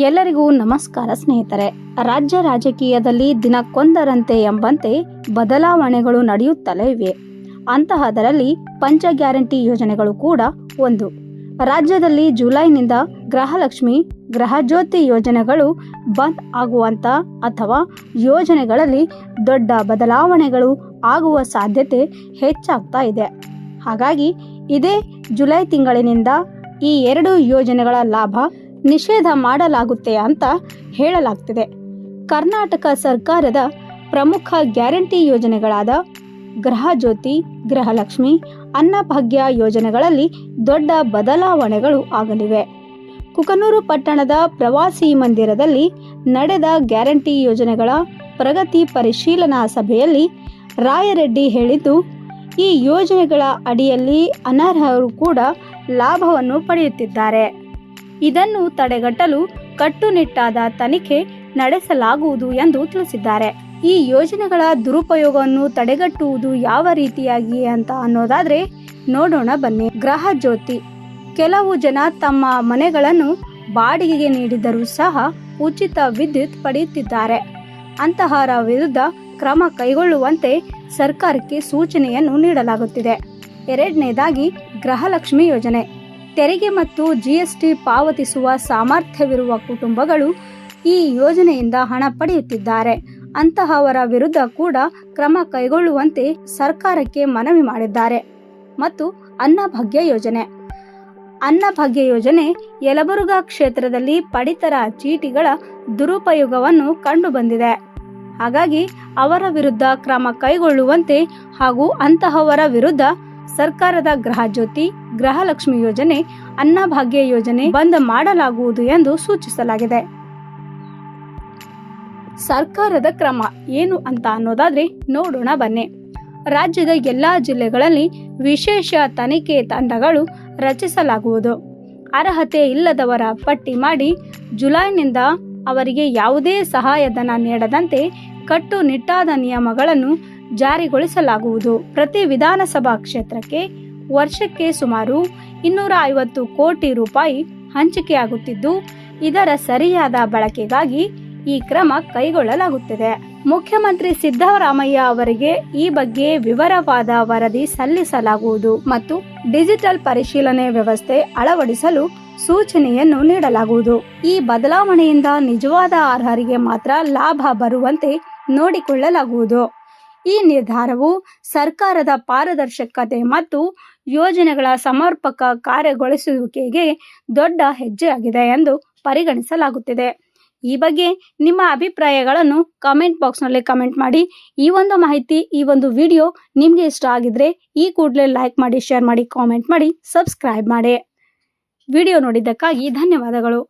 ಎಲ್ಲರಿಗೂ ನಮಸ್ಕಾರ ಸ್ನೇಹಿತರೆ. ರಾಜ್ಯ ರಾಜಕೀಯದಲ್ಲಿ ದಿನಕ್ಕೊಂದರಂತೆ ಎಂಬಂತೆ ಬದಲಾವಣೆಗಳು ನಡೆಯುತ್ತಲೇ ಇವೆ. ಅಂತಹದರಲ್ಲಿ ಪಂಚ ಗ್ಯಾರಂಟಿ ಯೋಜನೆಗಳು ಕೂಡ ಒಂದು. ರಾಜ್ಯದಲ್ಲಿ ಜುಲೈನಿಂದ ಗೃಹಲಕ್ಷ್ಮಿ, ಗೃಹಜ್ಯೋತಿ ಯೋಜನೆಗಳು ಬಂದ್ ಆಗುವಂತ ಅಥವಾ ಯೋಜನೆಗಳಲ್ಲಿ ದೊಡ್ಡ ಬದಲಾವಣೆಗಳು ಆಗುವ ಸಾಧ್ಯತೆ ಹೆಚ್ಚಾಗ್ತಾ ಇದೆ. ಹಾಗಾಗಿ ಇದೇ ಜುಲೈ ತಿಂಗಳಿನಿಂದ ಈ ಎರಡು ಯೋಜನೆಗಳ ಲಾಭ ನಿಷೇಧ ಮಾಡಲಾಗುತ್ತೆ ಅಂತ ಹೇಳಲಾಗ್ತಿದೆ. ಕರ್ನಾಟಕ ಸರ್ಕಾರದ ಪ್ರಮುಖ ಗ್ಯಾರಂಟಿ ಯೋಜನೆಗಳಾದ ಗೃಹಜ್ಯೋತಿ ಗೃಹಲಕ್ಷ್ಮಿ ಅನ್ನಭಾಗ್ಯ ಯೋಜನೆಗಳಲ್ಲಿ ದೊಡ್ಡ ಬದಲಾವಣೆಗಳು ಆಗಲಿವೆ. ಕುಕನೂರು ಪಟ್ಟಣದ ಪ್ರವಾಸಿ ಮಂದಿರದಲ್ಲಿ ನಡೆದ ಗ್ಯಾರಂಟಿ ಯೋಜನೆಗಳ ಪ್ರಗತಿ ಪರಿಶೀಲನಾ ಸಭೆಯಲ್ಲಿ ರಾಯರೆಡ್ಡಿ ಹೇಳಿದ್ದು, ಈ ಯೋಜನೆಗಳ ಅಡಿಯಲ್ಲಿ ಅನರ್ಹರು ಕೂಡ ಲಾಭವನ್ನು ಪಡೆಯುತ್ತಿದ್ದಾರೆ. ಇದನ್ನು ತಡೆಗಟ್ಟಲು ಕಟ್ಟುನಿಟ್ಟಾದ ತನಿಖೆ ನಡೆಸಲಾಗುವುದು ಎಂದು ತಿಳಿಸಿದ್ದಾರೆ. ಈ ಯೋಜನೆಗಳ ದುರುಪಯೋಗವನ್ನು ತಡೆಗಟ್ಟುವುದು ಯಾವ ರೀತಿಯಾಗಿ ಅಂತ ಅನ್ನೋದಾದ್ರೆ ನೋಡೋಣ ಬನ್ನಿ. ಗ್ರಹ ಜ್ಯೋತಿ. ಕೆಲವು ಜನ ತಮ್ಮ ಮನೆಗಳನ್ನು ಬಾಡಿಗೆಗೆ ನೀಡಿದರೂ ಸಹ ಉಚಿತ ವಿದ್ಯುತ್ ಪಡೆಯುತ್ತಿದ್ದಾರೆ. ಅಂತಹರ ವಿರುದ್ಧ ಕ್ರಮ ಕೈಗೊಳ್ಳುವಂತೆ ಸರ್ಕಾರಕ್ಕೆ ಸೂಚನೆಯನ್ನು ನೀಡಲಾಗುತ್ತಿದೆ. ಎರಡನೇದಾಗಿ ಗೃಹಲಕ್ಷ್ಮಿ ಯೋಜನೆ. ತೆರಿಗೆ ಮತ್ತು ಜಿಎಸ್ಟಿ ಪಾವತಿಸುವ ಸಾಮರ್ಥ್ಯವಿರುವ ಕುಟುಂಬಗಳು ಈ ಯೋಜನೆಯಿಂದ ಹಣ ಪಡೆಯುತ್ತಿದ್ದಾರೆ. ಅಂತಹವರ ವಿರುದ್ಧ ಕೂಡ ಕ್ರಮ ಕೈಗೊಳ್ಳುವಂತೆ ಸರ್ಕಾರಕ್ಕೆ ಮನವಿ ಮಾಡಿದ್ದಾರೆ. ಮತ್ತು ಅನ್ನಭಾಗ್ಯ ಯೋಜನೆ. ಅನ್ನಭಾಗ್ಯ ಯೋಜನೆ ಯಲಬುರ್ಗಾ ಕ್ಷೇತ್ರದಲ್ಲಿ ಪಡಿತರ ಚೀಟಿಗಳ ದುರುಪಯೋಗವನ್ನು ಕಂಡುಬಂದಿದೆ. ಹಾಗಾಗಿ ಅವರ ವಿರುದ್ಧ ಕ್ರಮ ಕೈಗೊಳ್ಳುವಂತೆ ಹಾಗೂ ಅಂತಹವರ ವಿರುದ್ಧ ಸರ್ಕಾರದ ಗೃಹಜ್ಯೋತಿ ಗೃಹಲಕ್ಷ್ಮಿ ಯೋಜನೆ ಅನ್ನಭಾಗ್ಯ ಯೋಜನೆ ಬಂದ್ ಮಾಡಲಾಗುವುದು ಎಂದು ಸೂಚಿಸಲಾಗಿದೆ. ಸರ್ಕಾರದ ಕ್ರಮ ಏನು ಅಂತ ಅನ್ನೋದಾದ್ರೆ ನೋಡೋಣ ಬನ್ನಿ. ರಾಜ್ಯದ ಎಲ್ಲಾ ಜಿಲ್ಲೆಗಳಲ್ಲಿ ವಿಶೇಷ ತನಿಖೆ ತಂಡಗಳು ರಚಿಸಲಾಗುವುದು. ಅರ್ಹತೆ ಇಲ್ಲದವರ ಪಟ್ಟಿ ಮಾಡಿ ಜುಲೈನಿಂದ ಅವರಿಗೆ ಯಾವುದೇ ಸಹಾಯಧನ ನೀಡದಂತೆ ಕಟ್ಟುನಿಟ್ಟಾದ ನಿಯಮಗಳನ್ನು ಜಾರಿಗೊಳಿಸಲಾಗುವುದು. ಪ್ರತಿ ವಿಧಾನಸಭಾ ಕ್ಷೇತ್ರಕ್ಕೆ ವರ್ಷಕ್ಕೆ ಸುಮಾರು ಇನ್ನೂರ ಐವತ್ತು ಕೋಟಿ ರೂಪಾಯಿ ಹಂಚಿಕೆಯಾಗುತ್ತಿದ್ದು, ಇದರ ಸರಿಯಾದ ಬಳಕೆಗಾಗಿ ಈ ಕ್ರಮ ಕೈಗೊಳ್ಳಲಾಗುತ್ತಿದೆ. ಮುಖ್ಯಮಂತ್ರಿ ಸಿದ್ದರಾಮಯ್ಯ ಅವರಿಗೆ ಈ ಬಗ್ಗೆ ವಿವರವಾದ ವರದಿ ಸಲ್ಲಿಸಲಾಗುವುದು ಮತ್ತು ಡಿಜಿಟಲ್ ಪರಿಶೀಲನೆ ವ್ಯವಸ್ಥೆ ಅಳವಡಿಸಲು ಸೂಚನೆಯನ್ನು ನೀಡಲಾಗುವುದು. ಈ ಬದಲಾವಣೆಯಿಂದ ನಿಜವಾದ ಅರ್ಹರಿಗೆ ಮಾತ್ರ ಲಾಭ ಬರುವಂತೆ ನೋಡಿಕೊಳ್ಳಲಾಗುವುದು. ಈ ನಿರ್ಧಾರವು ಸರ್ಕಾರದ ಪಾರದರ್ಶಕತೆ ಮತ್ತು ಯೋಜನೆಗಳ ಸಮರ್ಪಕ ಕಾರ್ಯಗೊಳಿಸುವಿಕೆಗೆ ದೊಡ್ಡ ಹೆಜ್ಜೆಯಾಗಿದೆ ಎಂದು ಪರಿಗಣಿಸಲಾಗುತ್ತಿದೆ. ಈ ಬಗ್ಗೆ ನಿಮ್ಮ ಅಭಿಪ್ರಾಯಗಳನ್ನು ಕಮೆಂಟ್ ಬಾಕ್ಸ್ನಲ್ಲಿ ಕಮೆಂಟ್ ಮಾಡಿ. ಈ ಒಂದು ಮಾಹಿತಿ, ಈ ಒಂದು ವಿಡಿಯೋ ನಿಮಗೆ ಇಷ್ಟ ಆಗಿದ್ರೆ ಈ ಕೂಡಲೇ ಲೈಕ್ ಮಾಡಿ ಶೇರ್ ಮಾಡಿ ಕಾಮೆಂಟ್ ಮಾಡಿ ಸಬ್ಸ್ಕ್ರೈಬ್ ಮಾಡಿ. ವಿಡಿಯೋ ನೋಡಿದ್ದಕ್ಕಾಗಿ ಧನ್ಯವಾದಗಳು.